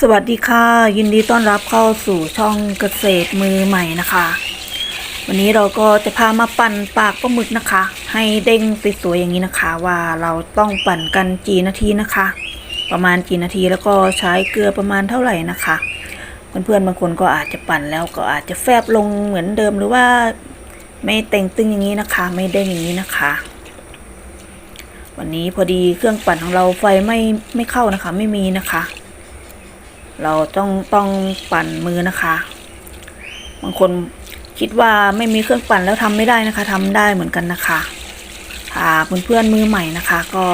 สวัสดีค่ะ ยินดีต้อนรับเข้าสู่ช่องเกษตรมือใหม่นะคะ วันนี้เราก็จะพามาปั่นปากปลาหมึกนะคะ ให้เด้งสวยๆอย่างนี้นะคะ ว่าเราต้องปั่นกันกี่นาทีนะคะ ประมาณกี่นาทีแล้วก็ใช้เกลือประมาณเท่าไหร่นะคะเพื่อนๆบางคนก็อาจจะปั่นแล้วก็อาจจะแฟบลงเหมือนเดิมหรือว่าไม่เต่งตึงอย่างนี้นะคะ ไม่เด้งอย่างนี้นะคะ วันนี้พอดีเครื่องปั่นของเราไฟไม่ไม่เข้านะคะ ไม่มีนะคะ เราต้องต้องปั่นมือนะคะ บางคนคิดว่าไม่มีเครื่องปั่นแล้วทำไม่ได้นะคะทำได้เหมือนกันนะคะถ้าเพื่อนๆมือใหม่นะคะก็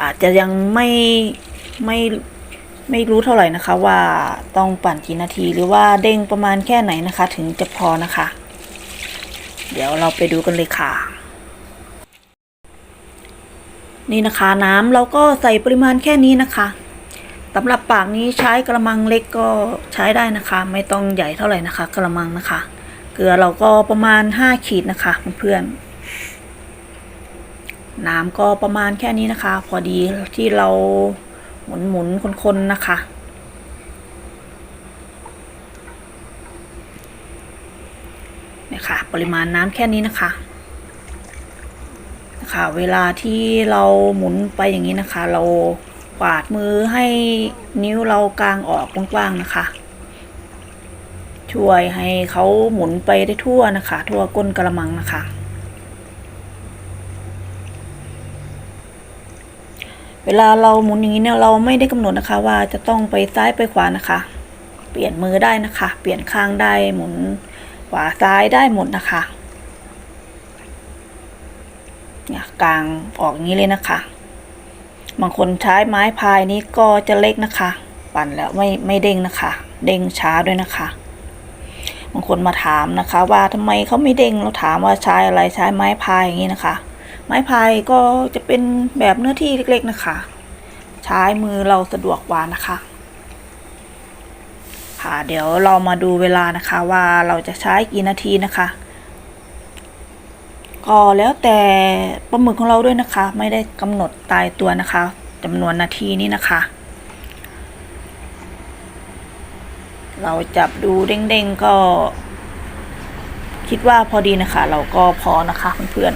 อาจจะยังไม่ไม่ไม่รู้เท่าไหร่นะคะ ว่าต้องปั่นกี่นาทีหรือว่าเด้งประมาณแค่ไหนนะคะ ถึงจะพอนะคะ เดี๋ยวเราไปดูกันเลยค่ะ นี่นะคะน้ำเราก็ใส่ปริมาณแค่นี้นะคะสำหรับปากนี้ใช้กระมังเล็กก็ใช้ได้นะคะ ไม่ต้องใหญ่เท่าไหร่นะคะ กระมังนะคะ เกลือเราก็ประมาณ 5 ขีดนะคะเพื่อนๆน้ำก็ประมาณแค่นี้นะคะ พอดีที่เราหมุนหมุนๆคนๆนะคะ เนี่ยค่ะ ปริมาณน้ำแค่นี้นะคะ ค่ะ เวลาที่เราหมุนไปอย่างนี้นะคะ เรากวาดมือให้นิ้วเรากางออกกว้างๆนะคะ ช่วยให้เขาหมุนไปได้ทั่วนะคะ ทั่วก้นกระมังนะคะ เวลาเราหมุนอย่างนี้เนี่ยเราไม่ได้กำหนดนะคะ ว่าจะต้องไปซ้ายไปขวานะคะ เปลี่ยนมือได้นะคะ เปลี่ยนข้างได้หมุนขวาซ้ายได้หมดนะคะ เนี่ยกลางออกงนี้เลยนะคะ บางคนใช้ไม้พายนี้ก็จะเล็กนะคะ ปั่นแล้วไม่ไม่เด้งนะคะ เด้งช้าด้วยนะคะ บางคนมาถามนะคะ ว่าทำไมเขาไม่เด้งเราถามว่าใช้อะไรใช้ไม้พายอย่างนี้นะคะ ไม้พายก็จะเป็นแบบเนื้อที่เล็ก ๆนะคะ ใช้มือเราสะดวกกว่านะคะค่ะเดี๋ยวเรามาดูเวลานะคะว่าเราจะใช้กี่นาทีนะคะ ก็แล้วแต่ปลาหมึกของเราด้วยนะคะ ไม่ได้กำหนดตายตัวนะคะจำนวนนาทีนี้นะคะ เราจับดูเด้งๆก็ คิดว่าพอดีนะคะ เราก็พอนะคะเพื่อน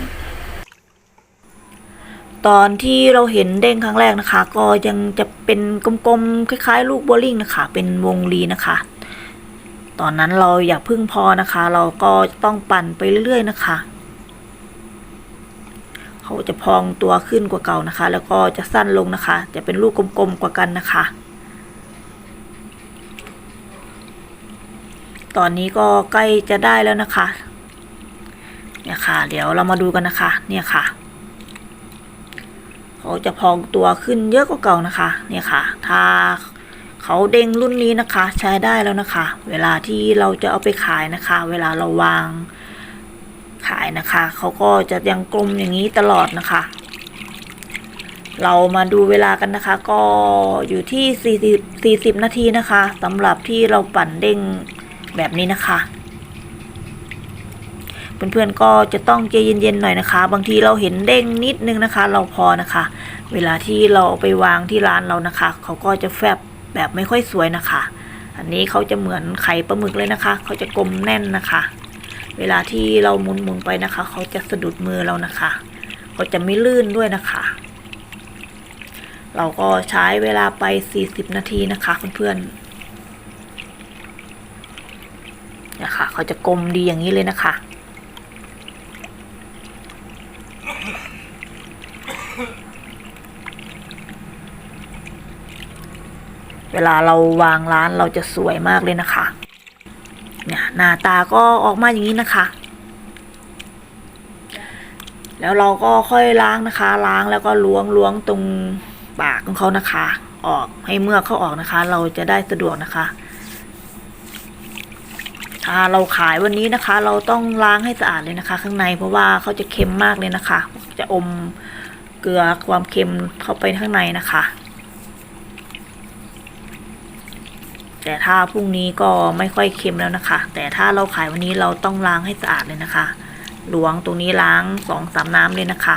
ๆตอนที่เราเห็นเด้งครั้งแรกนะคะ ก็ยังจะเป็นกลมๆคล้ายๆ ลูกโบว์ลิ่งนะคะ เป็นวงรีนะคะ ตอนนั้นเราอย่าพึ่งพอนะคะ เราก็ต้องปั่นไปเรื่อยๆนะคะ เขาจะพองตัวขึ้นกว่าเก่านะคะ แล้วก็จะสั้นลงนะคะ จะเป็นลูกกลมๆกว่ากันนะคะ ตอนนี้ก็ใกล้จะได้แล้วนะคะเนี่ยค่ะ เดี๋ยวเรามาดูกันนะคะ เนี่ยค่ะ เขาจะพองตัวขึ้นเยอะกว่าเก่านะคะ เนี่ยค่ะ ถ้าเขาเด้งรุ่นนี้นะคะ ใช้ได้แล้วนะคะ เวลาที่เราจะเอาไปขายนะคะ เวลาเราวาง ขายนะคะเขาก็จะยังกลมอย่างนี้ตลอดนะคะ เรามาดูเวลากันนะคะ ก็อยู่ที่ 40 40 นาทีนะคะสำหรับที่เราปั่นเด้งแบบนี้นะคะเพื่อนๆก็จะต้องใจเย็นๆหน่อยนะคะ บางทีเราเห็นเด้งนิดนึงนะคะ เราพอนะคะ เวลาที่เราเอาไปวางที่ร้านเรานะคะ เขาก็จะแฟบแบบไม่ค่อยสวยนะคะ อันนี้เขาจะเหมือนไข่ปลาหมึกเลยนะคะ เขาจะกลมแน่นนะคะ เวลาที่เราหมุนหมุนไปนะคะ เขาจะสะดุดมือเรานะคะ เขาจะไม่ลื่นด้วยนะคะ เราก็ใช้เวลาไป 40 นาทีนะคะเพื่อนๆนะคะเขาจะกลมดีอย่างนี้เลยนะคะเวลาเราวางร้านเราจะสวยมากเลยนะคะ หน้าตาก็ออกมาอย่างนี้นะคะ แล้วเราก็ค่อยล้างนะคะ ล้างแล้วก็ล้วงล้วงตรงปากของเขานะคะ ออกให้เมื่อเขาออกนะคะ เราจะได้สะดวกนะคะถ้าเราขายวันนี้นะคะ เราต้องล้างให้สะอาดเลยนะคะ ข้างในเพราะว่าเขาจะเค็มมากเลยนะคะ จะอมเกลือความเค็มเข้าไปข้างในนะคะ แต่ถ้าพรุ่งนี้ก็ไม่ค่อยเค็มแล้วนะคะ แต่ถ้าเราขายวันนี้เราต้องล้างให้สะอาดเลยนะคะหลวงตรงนี้ล้างสองสามน้ำเลยนะคะ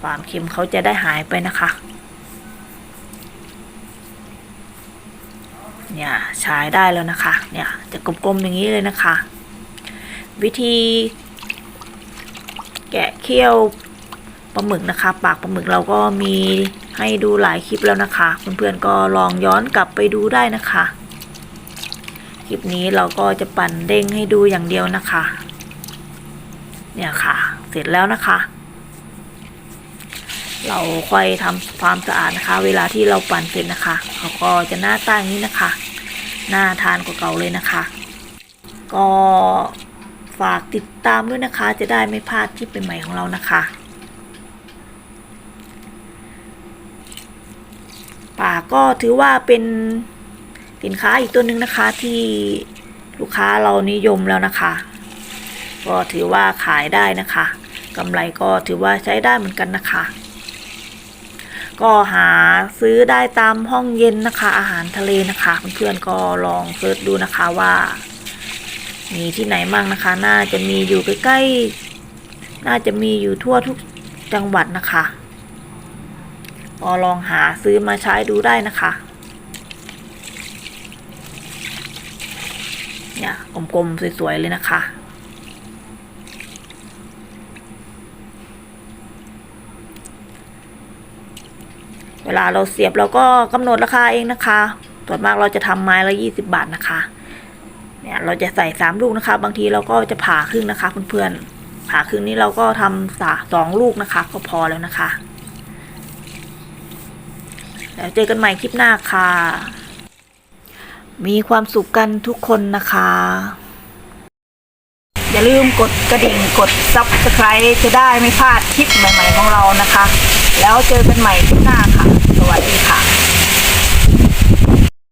ความเค็มเขาจะได้หายไปนะคะ เนี่ยใช้ได้แล้วนะคะ เนี่ยจะกลมๆอย่างนี้เลยนะคะ วิธีแกะเคี่ยวปลาหมึกนะคะ ปากปลาหมึกเราก็มี ให้ดูหลายคลิปแล้วนะคะ เพื่อนๆก็ลองย้อนกลับไปดูได้นะคะ คลิปนี้เราก็จะปั่นเด้งให้ดูอย่างเดียวนะคะ เนี่ยค่ะ เสร็จแล้วนะคะ เราค่อยทำความสะอาดนะคะ เวลาที่เราปั่นเสร็จนะคะเขาก็จะหน้าตาอย่างนี้นะคะน่าทานกว่าเก่าเลยนะคะ ก็ฝากติดตามด้วยนะคะ จะได้ไม่พลาดคลิปใหม่ๆของเรานะคะป่า ก็ถือว่าเป็นสินค้าอีกตัวหนึ่งนะคะที่ลูกค้าเรานิยมแล้วนะคะ ก็ถือว่าขายได้นะคะกำไรก็ถือว่าใช้ได้เหมือนกันนะคะ ก็หาซื้อได้ตามห้องเย็นนะคะ อาหารทะเลนะคะเพื่อนๆก็ลองเสิร์ชดูนะคะว่ามีที่ไหนบ้างนะคะ น่าจะมีอยู่ใกล้ๆ น่าจะมีอยู่ทั่วทุกจังหวัดนะคะ ก็ลองหาซื้อมาใช้ดูได้นะคะ เนี่ยกลมๆ สวย ๆ เลยนะคะ เวลาเราเสียบเราก็กำหนดราคาเองนะคะ ส่วนมากเราจะทำไม้ละยี่สิบบาทนะคะ เนี่ยเราจะใส่สามลูกนะคะ บางทีเราก็จะผ่าครึ่งนะคะเพื่อนๆผ่าครึ่งนี้เราก็ทำสาสองลูกนะคะ ก็พอแล้วนะคะ แล้วเจอกันใหม่คลิปหน้าค่ะ มีความสุขกันทุกคนนะคะ อย่าลืมกดกระดิ่งกดซับสไคร b e จะได้ไม่พลาดคลิปใหม่ ๆ ของเรานะคะ แล้วเจอกันใหม่คลิปหน้าค่ะ สวัสดีค่ะ